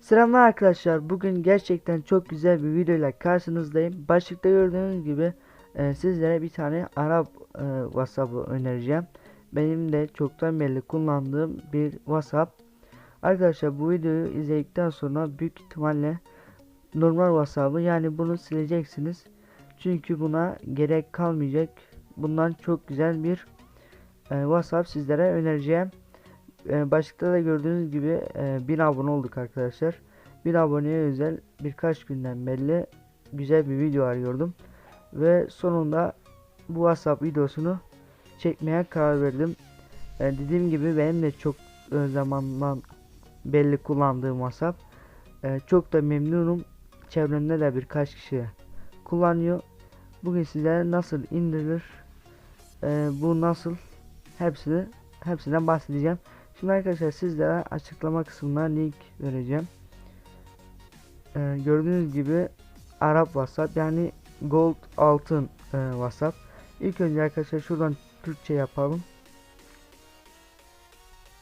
Selamlar arkadaşlar. Bugün gerçekten çok güzel bir video ile karşınızdayım. Başlıkta gördüğünüz gibi e, sizlere bir tane Arap e, WhatsApp'ı önereceğim. Benim de çoktan belli kullandığım bir WhatsApp. Arkadaşlar bu videoyu izledikten sonra büyük ihtimalle normal WhatsApp'ı yani bunu sileceksiniz. Çünkü buna gerek kalmayacak. Bundan çok güzel bir e, WhatsApp sizlere önereceğim. Ee, başlıkta da gördüğünüz gibi e, 1000 abone olduk arkadaşlar. 1000 aboneye özel birkaç günden belli güzel bir video arıyordum. Ve sonunda bu WhatsApp videosunu çekmeye karar verdim. E, dediğim gibi benim de çok e, zamandan belli kullandığım WhatsApp. E, çok da memnunum. Çevremde de birkaç kişi kullanıyor. Bugün sizlere nasıl indirilir, e, bu nasıl hepsini hepsinden bahsedeceğim. Şimdi arkadaşlar sizlere açıklama kısmına link vereceğim. Ee, gördüğünüz gibi Arap WhatsApp yani Gold altın e, WhatsApp. İlk önce arkadaşlar şuradan Türkçe yapalım.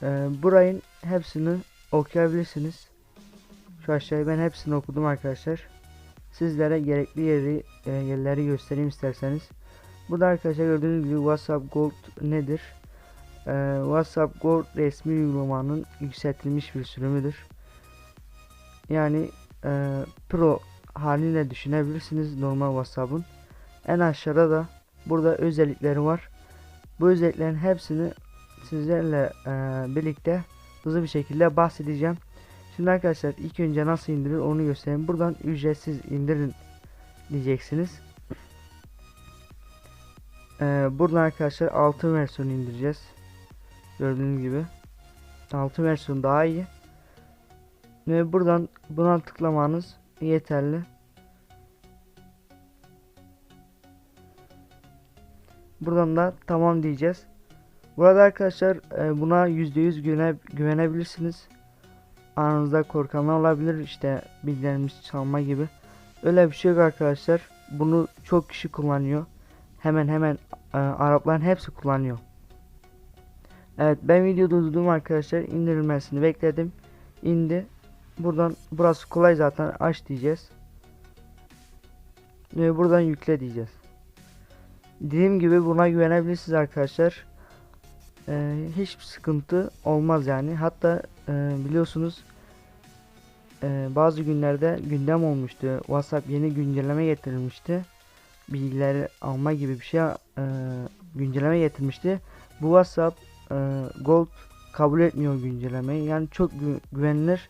Ee, burayın hepsini okuyabilirsiniz. Şu aşağıya ben hepsini okudum arkadaşlar. Sizlere gerekli yeri e, yerleri göstereyim isterseniz. Burada arkadaşlar gördüğünüz gibi WhatsApp Gold nedir? Ee, WhatsApp Gold resmi uygulamanın yükseltilmiş bir sürümüdür. Yani e, Pro haline düşünebilirsiniz normal WhatsApp'ın. En aşağıda da burada özellikleri var. Bu özelliklerin hepsini sizlerle e, birlikte hızlı bir şekilde bahsedeceğim. Şimdi arkadaşlar ilk önce nasıl indirir onu göstereyim. Buradan ücretsiz indirin diyeceksiniz. Ee, buradan arkadaşlar altın versiyonu indireceğiz. Gördüğünüz gibi. Altın versiyonu daha iyi. Ve buradan buna tıklamanız yeterli. Buradan da tamam diyeceğiz. Burada arkadaşlar e, buna %100 güvene, güvenebilirsiniz. Aranızda korkanlar olabilir işte bilgilerimiz çalma gibi. Öyle bir şey yok arkadaşlar. Bunu çok kişi kullanıyor. Hemen hemen e, Arapların hepsi kullanıyor. Evet ben video durdurdum arkadaşlar indirilmesini bekledim indi buradan burası kolay zaten aç diyeceğiz ve buradan yükle diyeceğiz dediğim gibi buna güvenebilirsiniz arkadaşlar ee, hiçbir sıkıntı olmaz yani hatta e, biliyorsunuz e, bazı günlerde gündem olmuştu whatsapp yeni güncelleme getirilmişti bilgileri alma gibi bir şey e, güncelleme getirmişti bu whatsapp e, Gold kabul etmiyor güncellemeyi. Yani çok gü güvenilir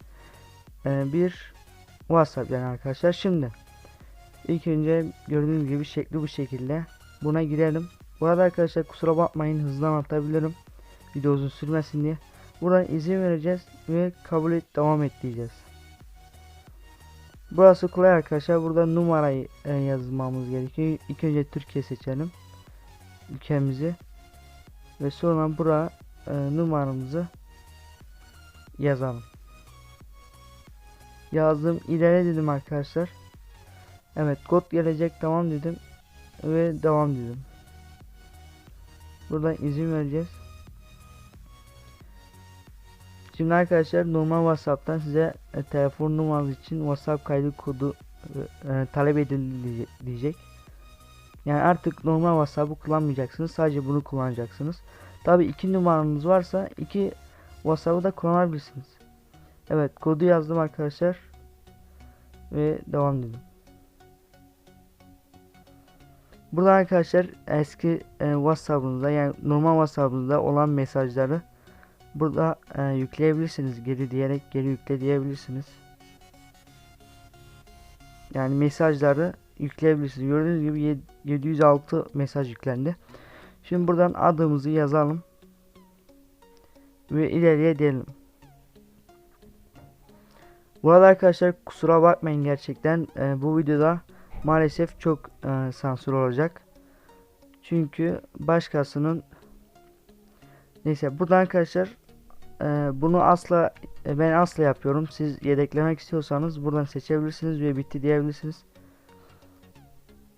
e, bir WhatsApp yani arkadaşlar. Şimdi ilk önce gördüğünüz gibi şekli bu şekilde. Buna girelim. Burada arkadaşlar kusura bakmayın hızlı anlatabilirim. Video uzun sürmesin diye. Buradan izin vereceğiz ve kabul et devam et diyeceğiz. Burası kolay arkadaşlar. Burada numarayı e, yazmamız gerekiyor. İlk önce Türkiye seçelim. Ülkemizi ve sonra buraya e, numaramızı yazalım. Yazdım ileri dedim arkadaşlar. Evet kod gelecek tamam dedim ve devam dedim. Buradan izin vereceğiz. Şimdi arkadaşlar normal WhatsApp'tan size e, telefon numaranız için WhatsApp kaydı kodu e, e, talep edildi diyecek. Yani artık normal WhatsApp'ı kullanmayacaksınız. Sadece bunu kullanacaksınız. Tabi iki numaranız varsa iki WhatsApp'ı da kullanabilirsiniz. Evet kodu yazdım arkadaşlar. Ve devam dedim. Burada arkadaşlar eski e, WhatsApp'ınızda yani normal WhatsApp'ınızda olan mesajları burada e, yükleyebilirsiniz. Geri diyerek geri yükle diyebilirsiniz. Yani mesajları yükleyebilirsiniz. Gördüğünüz gibi 706 mesaj yüklendi. Şimdi buradan adımızı yazalım. Ve ileriye diyelim. Burada arkadaşlar kusura bakmayın gerçekten e, bu videoda maalesef çok e, sansür olacak. Çünkü başkasının neyse buradan arkadaşlar e, bunu asla e, ben asla yapıyorum. Siz yedeklemek istiyorsanız buradan seçebilirsiniz ve bitti diyebilirsiniz.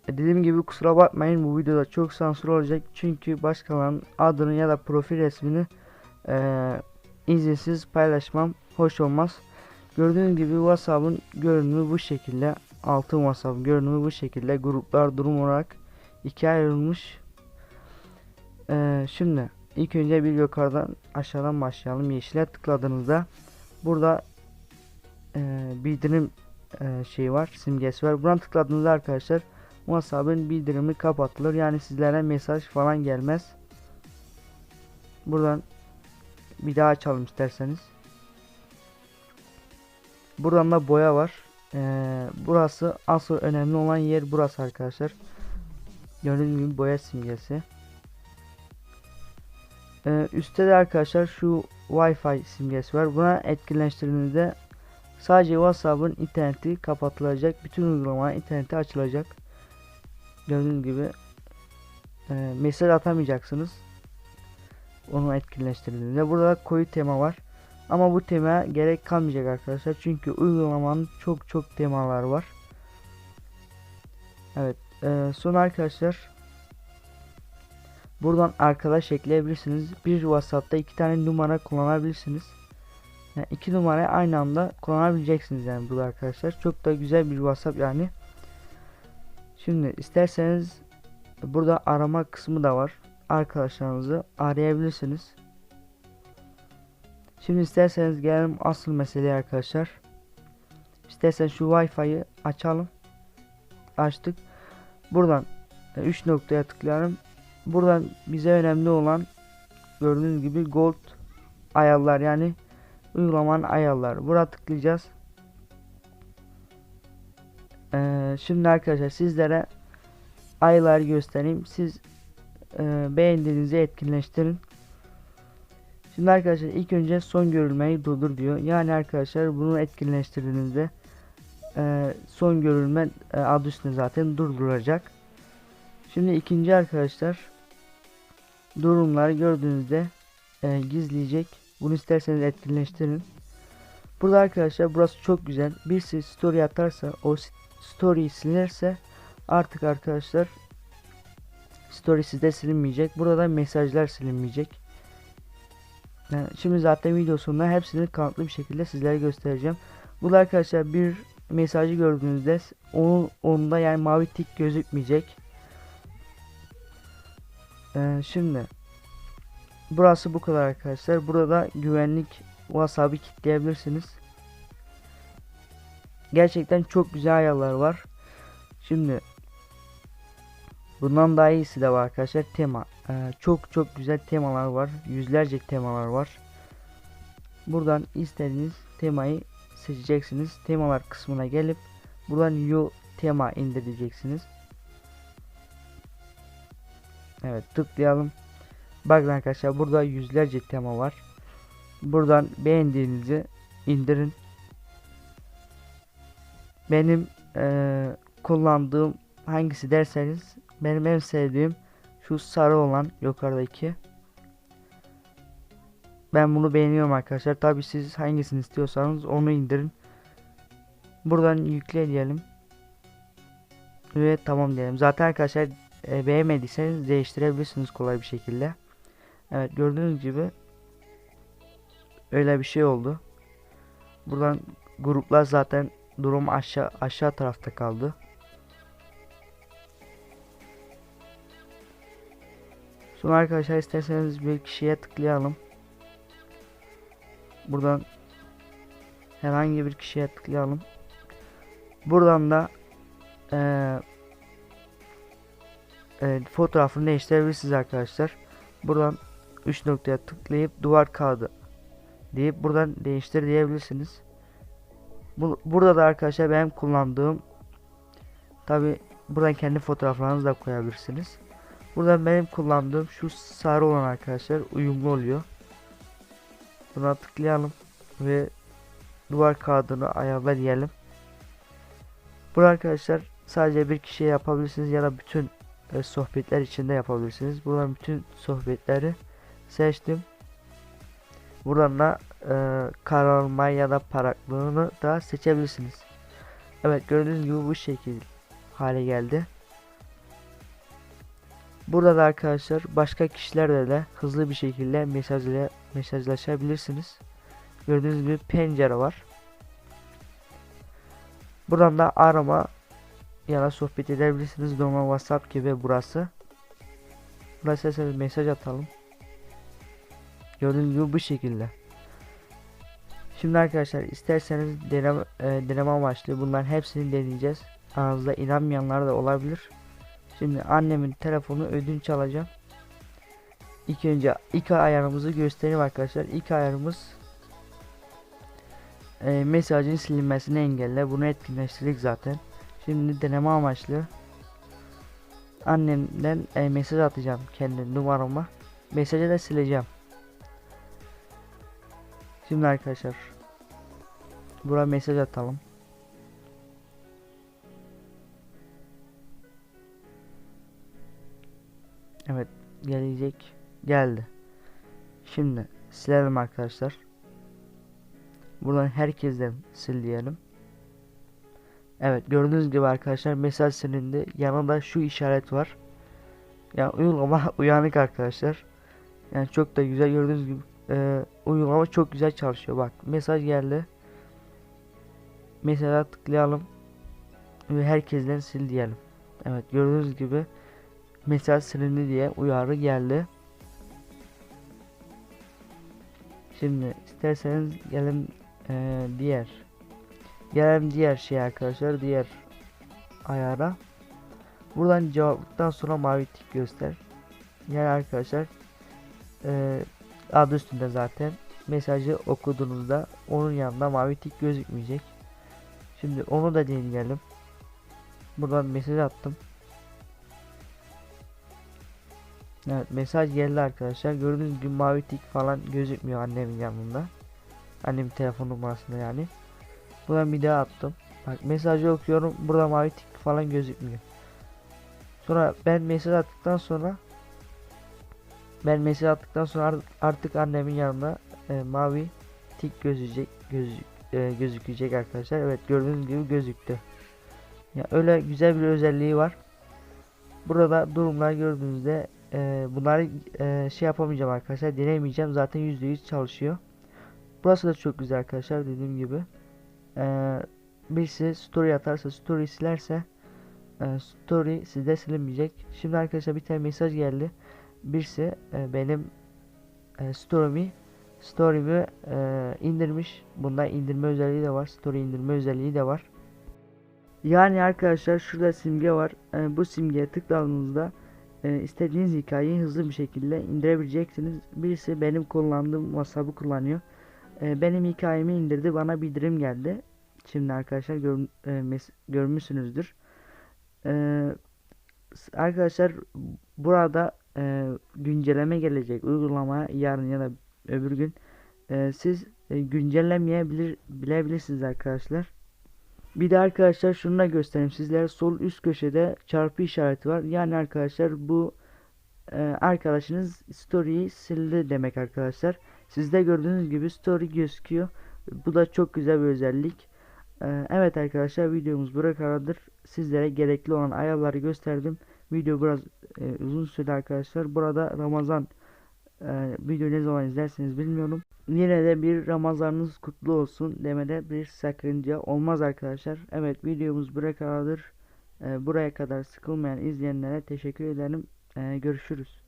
E, Dediğim gibi kusura bakmayın bu videoda çok sansür olacak çünkü başkalarının adını ya da profil resmini eee izinsiz paylaşmam hoş olmaz. Gördüğünüz gibi WhatsApp'ın görünümü bu şekilde. Altın WhatsApp görünümü bu şekilde. Gruplar durum olarak ikiye ayrılmış. Eee, şimdi ilk önce bir yukarıdan aşağıdan başlayalım. Yeşile tıkladığınızda burada eee bildirim eee şeyi var, simgesi var. Buna tıkladığınızda arkadaşlar WhatsApp'ın bildirimi kapatılır. Yani sizlere mesaj falan gelmez. Buradan bir daha açalım isterseniz. Buradan da boya var. Ee, burası asıl önemli olan yer burası arkadaşlar. Gördüğünüz gibi boya simgesi. Ee, üstte de arkadaşlar şu Wi-Fi simgesi var. Buna etkinleştirdiğinizde sadece WhatsApp'ın interneti kapatılacak. Bütün uygulama interneti açılacak. Gördüğünüz gibi e, mesaj atamayacaksınız. Onu etkinleştirdiğinizde. Burada da koyu tema var. Ama bu tema gerek kalmayacak arkadaşlar. Çünkü uygulamanın çok çok temalar var. Evet. E, son arkadaşlar buradan arkadaş ekleyebilirsiniz. Bir WhatsApp'ta iki tane numara kullanabilirsiniz. Yani iki numarayı aynı anda kullanabileceksiniz yani burada arkadaşlar. Çok da güzel bir WhatsApp yani. Şimdi isterseniz burada arama kısmı da var. Arkadaşlarınızı arayabilirsiniz. Şimdi isterseniz gelelim asıl meseleye arkadaşlar. İstersen şu Wi-Fi'yi açalım. Açtık. Buradan 3 noktaya tıklayalım. Buradan bize önemli olan gördüğünüz gibi gold ayarlar yani uygulamanın ayarları. Buraya tıklayacağız. Ee, şimdi arkadaşlar sizlere ayarları göstereyim. Siz e, beğendiğinizi etkinleştirin. Şimdi arkadaşlar ilk önce son görülmeyi durdur diyor. Yani arkadaşlar bunu etkinleştirdiğinizde e, son görülme e, adı üstünde zaten durduracak. Şimdi ikinci arkadaşlar durumları gördüğünüzde e, gizleyecek. Bunu isterseniz etkinleştirin. Burada arkadaşlar burası çok güzel. Birisi story atarsa o story silerse artık arkadaşlar story sizde silinmeyecek. Burada mesajlar silinmeyecek. Yani şimdi zaten video sonunda hepsini kanıtlı bir şekilde sizlere göstereceğim. Burada arkadaşlar bir mesajı gördüğünüzde onun onda yani mavi tik gözükmeyecek. Ee, şimdi burası bu kadar arkadaşlar. Burada güvenlik WhatsApp'ı kilitleyebilirsiniz. Gerçekten çok güzel ayarlar var. Şimdi bundan daha iyisi de var arkadaşlar. Tema. Ee, çok çok güzel temalar var. Yüzlerce temalar var. Buradan istediğiniz temayı seçeceksiniz. Temalar kısmına gelip buradan yo tema indireceksiniz. Evet tıklayalım. Bakın arkadaşlar burada yüzlerce tema var. Buradan beğendiğinizi indirin. Benim e, kullandığım hangisi derseniz benim en sevdiğim şu sarı olan yukarıdaki. Ben bunu beğeniyorum arkadaşlar. Tabi siz hangisini istiyorsanız onu indirin. Buradan yükle diyelim. Ve tamam diyelim. Zaten arkadaşlar e, beğenmediyseniz değiştirebilirsiniz kolay bir şekilde. Evet gördüğünüz gibi öyle bir şey oldu. Buradan gruplar zaten durum aşağı aşağı tarafta kaldı. Sonra arkadaşlar isterseniz bir kişiye tıklayalım. Buradan herhangi bir kişiye tıklayalım. Buradan da ee, e, fotoğrafını değiştirebilirsiniz arkadaşlar. Buradan 3 noktaya tıklayıp duvar kağıdı deyip buradan değiştir diyebilirsiniz. Bu, burada da arkadaşlar benim kullandığım tabi buradan kendi fotoğraflarınızı da koyabilirsiniz. Burada benim kullandığım şu sarı olan arkadaşlar uyumlu oluyor. Buna tıklayalım ve duvar kağıdını ayarla diyelim. Burada arkadaşlar sadece bir kişiye yapabilirsiniz ya da bütün e, sohbetler içinde yapabilirsiniz. Buradan bütün sohbetleri seçtim. Buradan da e, kararma ya da paraklığını da seçebilirsiniz. Evet gördüğünüz gibi bu şekil hale geldi. Burada da arkadaşlar başka kişilerle de hızlı bir şekilde mesajla mesajlaşabilirsiniz. Gördüğünüz gibi pencere var. Buradan da arama ya da sohbet edebilirsiniz. Normal WhatsApp gibi burası. Burası bir mesaj atalım. Gördüğünüz gibi bu şekilde. Şimdi arkadaşlar isterseniz deneme, e, deneme amaçlı bunların hepsini deneyeceğiz. Aranızda inanmayanlar da olabilir. Şimdi annemin telefonu ödünç alacağım. İlk önce ilk ayarımızı göstereyim arkadaşlar. İlk ayarımız e, mesajın silinmesini engelle. Bunu etkinleştirdik zaten. Şimdi deneme amaçlı annemden e, mesaj atacağım kendi numarama. Mesajı da sileceğim. Şimdi arkadaşlar buraya mesaj atalım. Evet gelecek geldi. Şimdi silelim arkadaşlar. Buradan herkesten sil diyelim. Evet gördüğünüz gibi arkadaşlar mesaj silindi. Yanında şu işaret var. Yani uygulama uyanık arkadaşlar. Yani çok da güzel gördüğünüz gibi e, uygulama çok güzel çalışıyor. Bak mesaj geldi. Mesela tıklayalım ve herkesten sil diyelim. Evet gördüğünüz gibi mesaj silindi diye uyarı geldi. Şimdi isterseniz gelin e, diğer gelelim diğer şey arkadaşlar diğer ayara. Buradan cevaptan sonra mavi tik göster. Yani arkadaşlar e, adı üstünde zaten mesajı okuduğunuzda onun yanında mavi tik gözükmeyecek. Şimdi onu da deneyelim. Buradan mesaj attım. Evet mesaj geldi arkadaşlar. Gördüğünüz gibi mavi tik falan gözükmüyor annemin yanında. Annemin telefon numarasında yani. Buradan bir daha attım. Bak mesajı okuyorum. Burada mavi tik falan gözükmüyor. Sonra ben mesaj attıktan sonra ben mesaj attıktan sonra artık annemin yanında e, mavi tik gözükecek göz, e, gözükecek arkadaşlar. Evet gördüğünüz gibi gözüktü. Ya öyle güzel bir özelliği var. Burada durumlar gördüğünüzde e, bunları e, şey yapamayacağım arkadaşlar. Denemeyeceğim. Zaten %100 çalışıyor. Burası da çok güzel arkadaşlar dediğim gibi. E, birisi story atarsa story silerse e, story sizde silinmeyecek. Şimdi arkadaşlar bir tane mesaj geldi. Birisi e, benim e, story'mi story'mi e, indirmiş. Bunda indirme özelliği de var. Story indirme özelliği de var. Yani arkadaşlar şurada simge var. E, bu simgeye tıkladığınızda e, istediğiniz hikayeyi hızlı bir şekilde indirebileceksiniz. Birisi benim kullandığım WhatsApp'ı kullanıyor. E, benim hikayemi indirdi. Bana bildirim geldi. Şimdi arkadaşlar gör, e, görmüşsünüzdür. E, arkadaşlar burada e, güncelleme gelecek uygulamaya yarın ya da öbür gün e, siz e, güncellemeyebilir bilebilirsiniz arkadaşlar. Bir de arkadaşlar şunu da göstereyim sizlere sol üst köşede çarpı işareti var. Yani arkadaşlar bu e, arkadaşınız story'yi sildi demek arkadaşlar. Sizde gördüğünüz gibi story gözüküyor. Bu da çok güzel bir özellik. E, evet arkadaşlar videomuz buraya kadardır. Sizlere gerekli olan ayarları gösterdim. Video biraz e, uzun sürdü arkadaşlar. Burada Ramazan e, video ne zaman izlersiniz bilmiyorum. Yine de bir Ramazanınız kutlu olsun demede bir sakınca olmaz arkadaşlar. Evet videomuz buraya kadardır. E, buraya kadar sıkılmayan izleyenlere teşekkür ederim. E, görüşürüz.